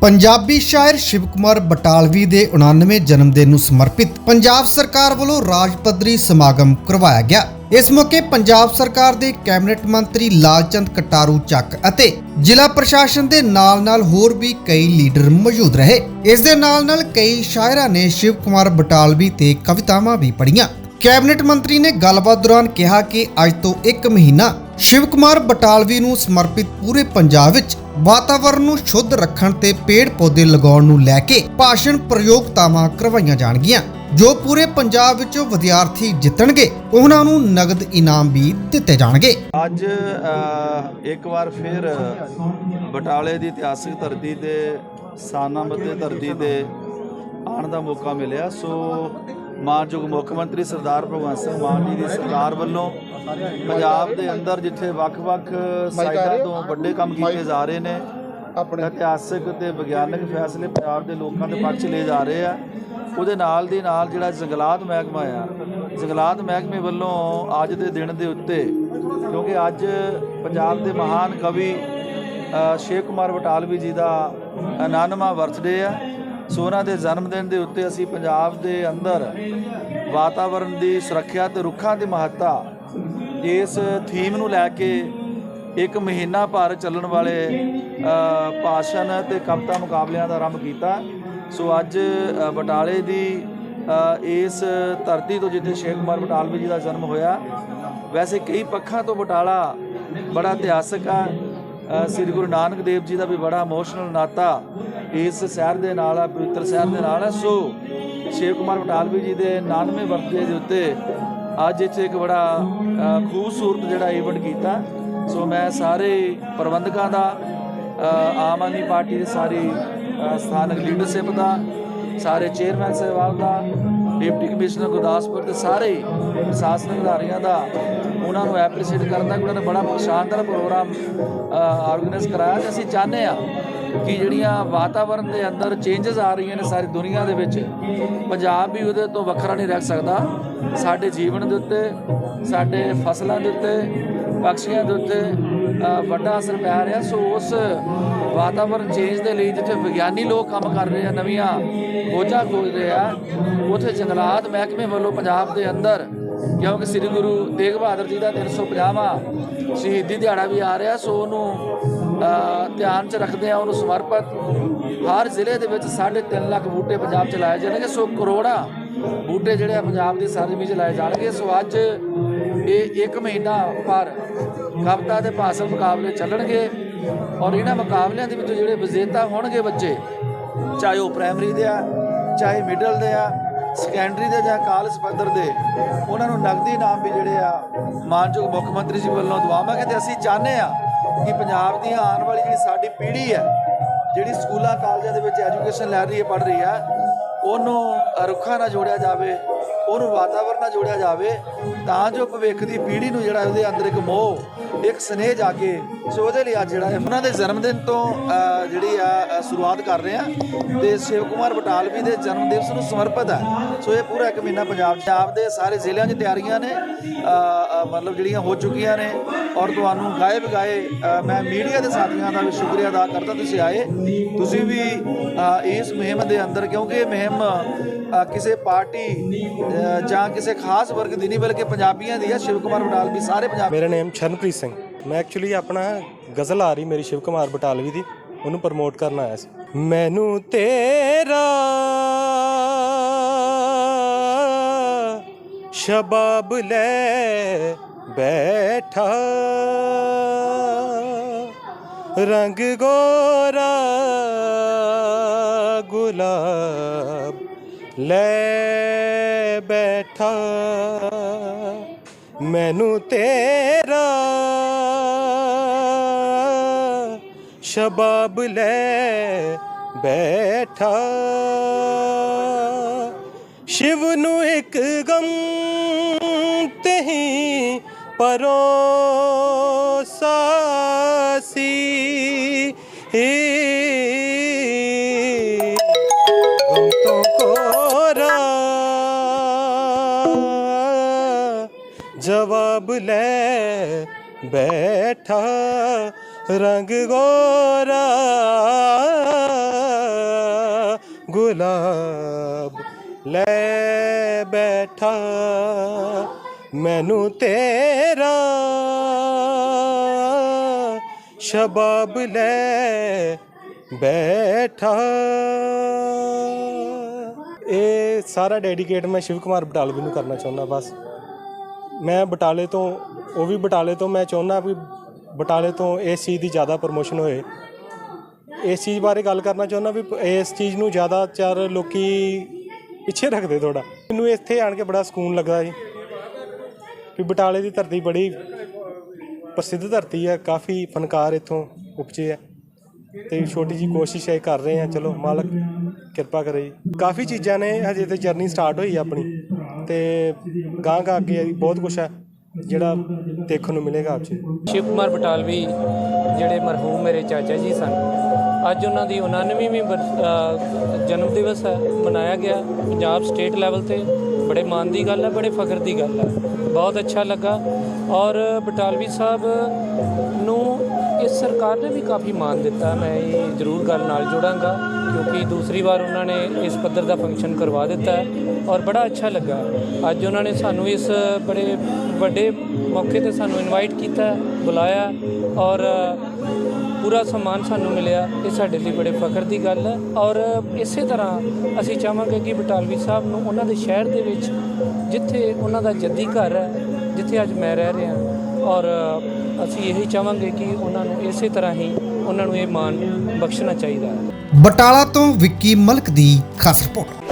ਪੰਜਾਬੀ ਸ਼ਾਇਰ ਸ਼ਿਵ ਕੁਮਾਰ ਬਟਾਲਵੀ ਦੇ 99 ਜਨਮ ਦਿਨ ਨੂੰ ਸਮਰਪਿਤ ਪੰਜਾਬ ਸਰਕਾਰ ਵੱਲੋਂ ਰਾਜ ਪੱਧਰੀ ਸਮਾਗਮ ਕਰਵਾਇਆ ਗਿਆ। ਇਸ ਮੌਕੇ ਪੰਜਾਬ ਸਰਕਾਰ ਦੇ ਕੈਬਨਿਟ ਮੰਤਰੀ ਲਾਲਚੰਦ ਕਟਾਰੂ ਚੱਕ ਅਤੇ ਜ਼ਿਲ੍ਹਾ ਪ੍ਰਸ਼ਾਸਨ ਦੇ ਨਾਲ-ਨਾਲ ਹੋਰ ਵੀ ਕਈ ਲੀਡਰ ਮੌਜੂਦ ਰਹੇ। ਇਸ ਦੇ ਨਾਲ-ਨਾਲ ਕਈ ਸ਼ਾਇਰਾਂ ਨੇ ਸ਼ਿਵ ਕੁਮਾਰ ਬਟਾਲਵੀ ਤੇ ਕਵਿਤਾਵਾਂ ਵੀ ਪੜ੍ਹੀਆਂ। ਕੈਬਨਿਟ ਮੰਤਰੀ ਨੇ ਗੱਲਬਾਤ ਦੌਰਾਨ ਕਿਹਾ ਕਿ ਅੱਜ ਤੋਂ 1 ਮਹੀਨਾ ਸ਼ਿਵ ਕੁਮਾਰ ਬਟਾਲਵੀ ਨੂੰ ਸਮਰਪਿਤ ਪੂਰੇ ਪੰਜਾਬ ਵਿੱਚ ਵਾਤਾਵਰਣ ਨੂੰ ਸ਼ੁੱਧ ਰੱਖਣ ਤੇ ਪੇੜ ਪੌਦੇ ਲਗਾਉਣ ਨੂੰ ਲੈ ਕੇ ਭਾਸ਼ਣ ਪ੍ਰਯੋਗਤਾਵਾਂ ਕਰਵਾਈਆਂ ਜਾਣਗੀਆਂ। ਜੋ ਪੂਰੇ ਪੰਜਾਬ ਵਿੱਚੋਂ ਵਿਦਿਆਰਥੀ ਜਿੱਤਣਗੇ, ਉਹਨਾਂ ਨੂੰ ਨਗਦ ਇਨਾਮ ਵੀ ਦਿੱਤੇ ਜਾਣਗੇ। ਅੱਜ ਇੱਕ ਵਾਰ ਫਿਰ ਬਟਾਲੇ ਦੀ ਇਤਿਹਾਸਕ ਧਰਤੀ ਤੇ ਸਾਨਾਮਤ ਧਰਤੀ ਤੇ ਆਉਣ ਦਾ ਮੌਕਾ ਮਿਲਿਆ। ਸੋ ਮਾਨਯੋਗ ਮੁੱਖ ਮੰਤਰੀ ਸਰਦਾਰ ਭਗਵੰਤ ਸਿੰਘ ਮਾਨ ਜੀ ਦੀ ਸਰਕਾਰ ਵੱਲੋਂ ਪੰਜਾਬ ਦੇ ਅੰਦਰ ਜਿੱਥੇ ਵੱਖ-ਵੱਖ ਸਾਈਡਾਂ ਤੋਂ ਵੱਡੇ ਕੰਮ ਕੀਤੇ ਜਾ ਰਹੇ ਨੇ ਆਪਣੇ ਇਤਿਹਾਸਕ ਤੇ ਵਿਗਿਆਨਕ ਫੈਸਲੇ ਪੰਜਾਬ ਦੇ ਲੋਕਾਂ ਦੇ ਪੱਖ 'ਚ ਲਏ ਜਾ ਰਹੇ ਆ। ਉਹਦੇ ਨਾਲ ਦੀ ਨਾਲ ਜਿਹੜਾ ਜੰਗਲਾਤ ਮਹਿਕਮਾ ਆ ਜੰਗਲਾਤ ਮਹਿਕਮੇ ਵੱਲੋਂ ਅੱਜ ਦੇ ਦਿਨ ਦੇ ਉੱਤੇ ਕਿਉਂਕਿ ਅੱਜ ਪੰਜਾਬ ਦੇ ਮਹਾਨ ਕਵੀ ਸ਼ੇਖ ਕੁਮਾਰ ਬਟਾਲਵੀ ਜੀ ਦਾ 99ਵਾਂ ਬਰਥਡੇ ਆ। ਸੋ ਉਹਨਾਂ ਦੇ ਜਨਮ ਦਿਨ ਦੇ ਉੱਤੇ ਅਸੀਂ ਪੰਜਾਬ ਦੇ ਅੰਦਰ ਵਾਤਾਵਰਣ ਦੀ ਸੁਰੱਖਿਆ ਤੇ ਰੁੱਖਾਂ ਦੀ ਮਹੱਤਤਾ ਇਸ ਥੀਮ ਨੂੰ ਲੈ ਕੇ ਇੱਕ ਮਹੀਨਾ ਭਰ ਚੱਲਣ ਵਾਲੇ ਭਾਸ਼ਣ ਤੇ ਕਵਿਤਾ ਮੁਕਾਬਲਿਆਂ ਦਾ ਆਰੰਭ ਕੀਤਾ। ਸੋ ਅੱਜ ਬਟਾਲੇ ਦੀ ਇਸ ਧਰਤੀ ਤੋਂ ਜਿੱਥੇ ਸ਼ੇਖ ਕੁਮਾਰ ਬਟਾਲਵੀ ਜੀ ਦਾ ਜਨਮ ਹੋਇਆ, ਵੈਸੇ ਕਈ ਪੱਖਾਂ ਤੋਂ ਬਟਾਲਾ ਬੜਾ ਇਤਿਹਾਸਕ ਆ। ਸ੍ਰੀ ਗੁਰੂ ਨਾਨਕ ਦੇਵ ਜੀ ਦਾ ਵੀ ਬੜਾ ਇਮੋਸ਼ਨਲ ਨਾਤਾ। ਇਸ ਸ਼ਹਿਰ ਦੇ ਨਾਲ ਆ, ਪਵਿੱਤਰ ਸ਼ਹਿਰ ਦੇ ਨਾਲ ਹੈ ਸੋ ਸ਼ੇਖ ਕੁਮਾਰ ਬਟਾਲਵੀ ਜੀ ਦੇ 99ਵੇਂ ਬਰਥਡੇ ਦੇ ਉੱਤੇ ਅੱਜ ਇੱਥੇ ਇੱਕ ਬੜਾ ਖੂਬਸੂਰਤ ਜਿਹੜਾ ਇਵੈਂਟ ਕੀਤਾ। ਸੋ ਮੈਂ ਸਾਰੇ ਪ੍ਰਬੰਧਕਾਂ ਦਾ ਆਮ ਆਦਮੀ ਪਾਰਟੀ ਦੇ ਸਾਰੀ ਸਥਾਨਕ ਲੀਡਰਸ਼ਿਪ ਦਾ, ਸਾਰੇ ਚੇਅਰਮੈਨ ਸਾਹਿਬਾਨ ਦਾ, ਡਿਪਟੀ ਕਮਿਸ਼ਨਰ ਗੁਰਦਾਸਪੁਰ ਦੇ ਸਾਰੇ ਹੀ ਪ੍ਰਸ਼ਾਸਨਿਕ ਅਧਿਕਾਰੀਆਂ ਦਾ, ਉਹਨਾਂ ਨੂੰ ਐਪਰੀਸ਼ੀਏਟ ਕਰਦਾ ਕਿ ਉਹਨਾਂ ਨੇ ਬੜਾ ਸ਼ਾਨਦਾਰ ਪ੍ਰੋਗਰਾਮ ਆਰਗੇਨਾਈਜ਼ ਕਰਾਇਆ ਤੇ ਅਸੀਂ ਚਾਹੁੰਦੇ ਆ ਕਿ ਜਿਹੜੀਆਂ ਵਾਤਾਵਰਣ ਦੇ ਅੰਦਰ ਚੇਂਜਸ ਆ ਰਹੀਆਂ ਨੇ ਸਾਰੀ ਦੁਨੀਆ ਦੇ ਵਿੱਚ, ਪੰਜਾਬ ਵੀ ਉਹਦੇ ਤੋਂ ਵੱਖਰਾ ਨਹੀਂ ਰਹਿ ਸਕਦਾ। ਸਾਡੇ ਜੀਵਨ ਦੇ ਉੱਤੇ, ਸਾਡੇ ਫਸਲਾਂ ਦੇ ਉੱਤੇ, ਪਕਸ਼ੀਆਂ ਦੇ ਉੱਤੇ ਵੱਡਾ ਅਸਰ ਪੈ ਰਿਹਾ। ਸੋ ਉਸ ਵਾਤਾਵਰਣ ਚੇਂਜ ਦੇ ਲਈ ਜਿੱਥੇ ਵਿਗਿਆਨੀ ਲੋਕ ਕੰਮ ਕਰ ਰਹੇ ਆ, ਨਵੀਆਂ ਖੋਜਾਂ ਖੋਜ ਰਹੇ ਆ, ਉੱਥੇ ਜੰਗਲਾਤ ਮਹਿਕਮੇ ਵੱਲੋਂ ਪੰਜਾਬ ਦੇ ਅੰਦਰ, ਕਿਉਂਕਿ ਸ੍ਰੀ ਗੁਰੂ ਤੇਗ ਬਹਾਦਰ ਜੀ ਦਾ 350ਵਾਂ ਸ਼ਹੀਦੀ ਦਿਹਾੜਾ ਵੀ ਆ ਰਿਹਾ, ਸੋ ਉਹਨੂੰ ਧਿਆਨ 'ਚ ਰੱਖਦੇ ਆ ਉਹਨੂੰ ਸਮਰਪਿਤ। ਹਰ ਜ਼ਿਲ੍ਹੇ ਦੇ ਵਿੱਚ 3.5 ਲੱਖ ਬੂਟੇ ਪੰਜਾਬ 'ਚ ਲਾਏ ਜਾਣਗੇ, ਸੋ ਕਰੋੜਾਂ ਬੂਟੇ ਜਿਹੜੇ ਆ ਪੰਜਾਬ ਦੀ ਸਰਜ਼ਮੀਨ 'ਚ ਲਾਏ ਜਾਣਗੇ। ਸੋ ਅੱਜ ਇਹ ਇੱਕ ਮਹੀਨਾ ਪਰ ਕਵਿਤਾ ਦੇ ਭਾਸ਼ਣ ਮੁਕਾਬਲੇ ਚੱਲਣਗੇ ਔਰ ਇਹਨਾਂ ਮੁਕਾਬਲਿਆਂ ਦੇ ਵਿੱਚ ਜਿਹੜੇ ਵਿਜੇਤਾ ਹੋਣਗੇ ਬੱਚੇ, ਚਾਹੇ ਉਹ ਪ੍ਰਾਇਮਰੀ ਦੇ ਆ, ਚਾਹੇ ਮਿਡਲ ਦੇ ਆ ਸੈਕੰਡਰੀ ਦੇ ਜਾਂ ਕਾਲਜ ਪੱਧਰ ਦੇ, ਉਹਨਾਂ ਨੂੰ ਨਗਦੀ ਇਨਾਮ ਵੀ ਜਿਹੜੇ ਆ ਮਾਨਯੋਗ ਮੁੱਖ ਮੰਤਰੀ ਜੀ ਵੱਲੋਂ ਦਵਾਵਾਂਗੇ ਤੇ ਅਸੀਂ ਚਾਹੁੰਦੇ ਆ ਕਿ ਪੰਜਾਬ ਦੀ ਆਉਣ ਵਾਲੀ ਜਿਹੜੀ ਸਾਡੀ ਪੀੜ੍ਹੀ ਹੈ, ਜਿਹੜੀ ਸਕੂਲਾਂ, ਕਾਲਜਾਂ ਦੇ ਵਿੱਚ ਐਜੂਕੇਸ਼ਨ ਲੈ ਰਹੀ ਹੈ, ਪੜ੍ਹ ਰਹੀ ਹੈ, ਉਹਨੂੰ ਰੁੱਖਾਂ ਨਾਲ ਜੋੜਿਆ ਜਾਵੇ, ਉਹਨੂੰ ਵਾਤਾਵਰਣ ਨਾਲ ਜੋੜਿਆ ਜਾਵੇ, ਤਾਂ ਜੋ ਭਵਿੱਖ ਦੀ ਪੀੜ੍ਹੀ ਨੂੰ ਜਿਹੜਾ ਉਹਦੇ ਅੰਦਰ ਇੱਕ ਮੋਹ, ਇੱਕ ਸਨੇਹ ਕੇ ਸੋ ਉਹਦੇ ਲਈ ਅੱਜ ਜਿਹੜਾ ਹੈ ਉਹਨਾਂ ਦੇ ਜਨਮ ਦਿਨ ਤੋਂ ਜਿਹੜੀ ਆ ਸ਼ੁਰੂਆਤ ਕਰ ਰਹੇ ਆ ਤੇ ਸ਼ਿਵ ਕੁਮਾਰ ਬਟਾਲਵੀ ਦੇ ਜਨਮ ਦਿਵਸ ਨੂੰ ਸਮਰਪਿਤ ਹੈ। ਸੋ ਇਹ ਪੂਰਾ ਇੱਕ ਮਹੀਨਾ ਪੰਜਾਬ ਪੰਜਾਬ ਦੇ ਸਾਰੇ ਜ਼ਿਲ੍ਹਿਆਂ 'ਚ ਤਿਆਰੀਆਂ ਨੇ। ਮਤਲਬ ਜਿਹੜੀਆਂ ਹੋ ਚੁੱਕੀਆਂ ਨੇ ਔਰ ਤੁਹਾਨੂੰ ਗਾਏ ਬਗਾਏ ਅ, ਮੈਂ ਮੀਡੀਆ ਦੇ ਸਾਥੀਆਂ ਦਾ ਵੀ ਸ਼ੁਕਰੀਆ ਅਦਾ ਕਰਦਾ ਤੁਸੀਂ ਆਏ। ਤੁਸੀਂ ਵੀ ਇਸ ਮੁਹਿੰਮ ਦੇ ਅੰਦਰ ਕਿਉਂਕਿ ਇਹ ਮੁਹਿੰਮ ਕਿਸੇ ਪਾਰਟੀ ਜਾਂ ਕਿਸੇ ਖਾਸ ਵਰਗ ਦੀ ਨਹੀਂ ਬਲਕਿ ਪੰਜਾਬੀਆਂ ਦੀ ਹੈ ਸ਼ਿਵ ਕੁਮਾਰ ਬਟਾਲਵੀ ਸਾਰੇ ਪੰਜਾਬ ਮੇਰਾ ਨਾਮ ਸ਼ਰਨਪ੍ਰੀਤ ਸਿੰਘ। ਮੈਂ ਐਕਚੁਅਲੀ ਆਪਣਾ ਗਜ਼ਲ ਆ ਰਹੀ ਮੇਰੀ ਸ਼ਿਵ ਕੁਮਾਰ ਬਟਾਲਵੀ ਦੀ। ਉਹਨੂੰ ਪ੍ਰਮੋਟ ਕਰਨ ਆਇਆ ਸੀ। ਮੈਨੂੰ ਤੇਰਾ ਸ਼ਬਾਬ ਲੈ ਬੈਠਾ। ਰੰਗ ਗੋਰਾ ਗੁਲਾਬ ਲੈ ਬੈਠਾ। ਮੈਨੂੰ ਤੇਰਾ ਸ਼ਬਾਬ ਲੈ ਬੈਠਾ। ਸ਼ਿਵ ਨੂੰ ਇੱਕ ਗਮ ਤਹੀਂ ਪਰੋਸਾ ਸੀ। ਗਮ ਤੋਂ ਕੋਰਾ ਜਵਾਬ ਲੈ ਬੈਠਾ ਰੰਗ ਗੋਰਾ ਗੁਲਾਬ ਲੈ ਬੈਠਾ, ਮੈਨੂੰ ਤੇਰਾ ਸ਼ਬਾਬ ਲੈ ਬੈਠਾ। ਇਹ ਸਾਰਾ ਡੈਡੀਕੇਟ ਮੈਂ ਸ਼ਿਵ ਕੁਮਾਰ ਬਟਾਲਵੀ ਨੂੰ ਕਰਨਾ ਚਾਹੁੰਦਾ, ਬਸ। ਮੈਂ ਬਟਾਲੇ ਤੋਂ, ਉਹ ਵੀ ਬਟਾਲੇ ਤੋਂ, ਮੈਂ ਚਾਹੁੰਦਾ ਵੀ ਬਟਾਲੇ ਤੋਂ ਇਸ ਚੀਜ਼ ਦੀ ਜ਼ਿਆਦਾ ਪ੍ਰਮੋਸ਼ਨ ਹੋਏ। ਇਸ ਚੀਜ਼ ਬਾਰੇ ਗੱਲ ਕਰਨਾ ਚਾਹੁੰਦਾ ਵੀ ਇਸ ਚੀਜ਼ ਨੂੰ ਜ਼ਿਆਦਾ ਚਾਰ ਲੋਕੀ ਪਿੱਛੇ ਰੱਖਦੇ ਥੋੜਾ ਮੈਨੂੰ ਇੱਥੇ ਆਣ ਕੇ ਬੜਾ ਸਕੂਨ ਲੱਗਾ ਜੀ। ਵੀ ਬਟਾਲੇ ਦੀ ਧਰਤੀ ਬੜੀ ਪ੍ਰਸਿੱਧ ਧਰਤੀ ਹੈ, ਕਾਫੀ ਫਨਕਾਰ ਇੱਥੋਂ ਉਪਜੇ ਆ ਤੇ ਛੋਟੀ ਜੀ ਕੋਸ਼ਿਸ਼ ਹੈ ਕਰ ਰਹੇ ਆ ਚਲੋ, ਮਾਲਕ ਕਿਰਪਾ ਕਰੇ ਜੀ। ਕਾਫੀ ਚੀਜ਼ਾਂ ਨੇ, ਹਜੇ ਤੇ ਜਰਨੀ ਸਟਾਰਟ ਹੋਈ ਆਪਣੀ। ਤੇ ਗਾਂ ਗਾਂ ਅੱਗੇ ਬਹੁਤ ਕੁਝ ਹੈ, ਜਿਹੜਾ ਦੇਖਣ ਨੂੰ ਮਿਲੇਗਾ ਆਪ ਜੀ। ਸ਼ਿਵ ਕੁਮਾਰ ਬਟਾਲਵੀ, ਜਿਹੜੇ ਮਰਹੂਮ ਮੇਰੇ ਚਾਚਾ ਜੀ ਸਨ ਅੱਜ ਉਹਨਾਂ ਦੀ 99ਵੀਂ ਬਰ- ਜਨਮ ਦਿਵਸ ਹੈ, ਮਨਾਇਆ ਗਿਆ ਪੰਜਾਬ ਸਟੇਟ ਲੈਵਲ ਤੇ। ਬੜੇ ਮਾਣ ਦੀ ਗੱਲ ਹੈ, ਬੜੇ ਫਖਰ ਦੀ ਗੱਲ ਹੈ। ਬਹੁਤ ਅੱਛਾ ਲੱਗਾ। ਔਰ ਬਟਾਲਵੀ ਸਾਹਿਬ ਨੂੰ ਇਸ ਸਰਕਾਰ ਨੇ ਵੀ ਕਾਫੀ ਮਾਣ ਦਿੱਤਾ। ਮੈਂ ਇਹ ਜ਼ਰੂਰ ਗੱਲ ਨਾਲ ਜੋੜਾਂਗਾ, ਕਿਉਂਕਿ ਦੂਸਰੀ ਵਾਰ ਉਹਨਾਂ ਨੇ ਇਸ ਪੱਧਰ ਦਾ ਫੰਕਸ਼ਨ ਕਰਵਾ ਦਿੱਤਾ ਔਰ ਬੜਾ ਅੱਛਾ ਲੱਗਾ। ਅੱਜ ਉਹਨਾਂ ਨੇ ਸਾਨੂੰ ਇਸ ਬੜੇ ਵੱਡੇ ਮੌਕੇ ਤੇ ਸਾਨੂੰ ਇਨਵਾਈਟ ਕੀਤਾ ਬੁਲਾਇਆ ਔਰ ਪੂਰਾ ਸਨਮਾਨ ਸਾਨੂੰ ਮਿਲਿਆ। ਇਹ ਸਾਡੇ ਲਈ ਬੜੇ ਫਖਰ ਦੀ ਗੱਲ ਹੈ। ਔਰ ਇਸੇ ਤਰ੍ਹਾਂ ਅਸੀਂ ਚਾਹਾਂਗੇ ਕਿ ਬਟਾਲਵੀ ਸਾਹਿਬ ਨੂੰ ਉਹਨਾਂ ਦੇ ਸ਼ਹਿਰ ਦੇ ਵਿੱਚ, ਜਿੱਥੇ ਉਹਨਾਂ ਦਾ ਜੱਦੀ ਘਰ ਹੈ, ਜਿੱਥੇ ਅੱਜ ਮੈਂ ਰਹਿ ਰਿਹਾ ਔਰ ਅਸੀਂ ਇਹੀ ਚਾਹਾਂਗੇ ਕਿ ਉਹਨਾਂ ਨੂੰ ਇਸੇ ਤਰ੍ਹਾਂ ਹੀ ਉਹਨਾਂ ਨੂੰ ਇਹ ਮਾਣ ਬਖਸ਼ਣਾ ਚਾਹੀਦਾ ਹੈ। ਬਟਾਲਾ ਤੋਂ ਵਿੱਕੀ ਮਲਕ ਦੀ ਖਾਸ ਰਿਪੋਰਟ।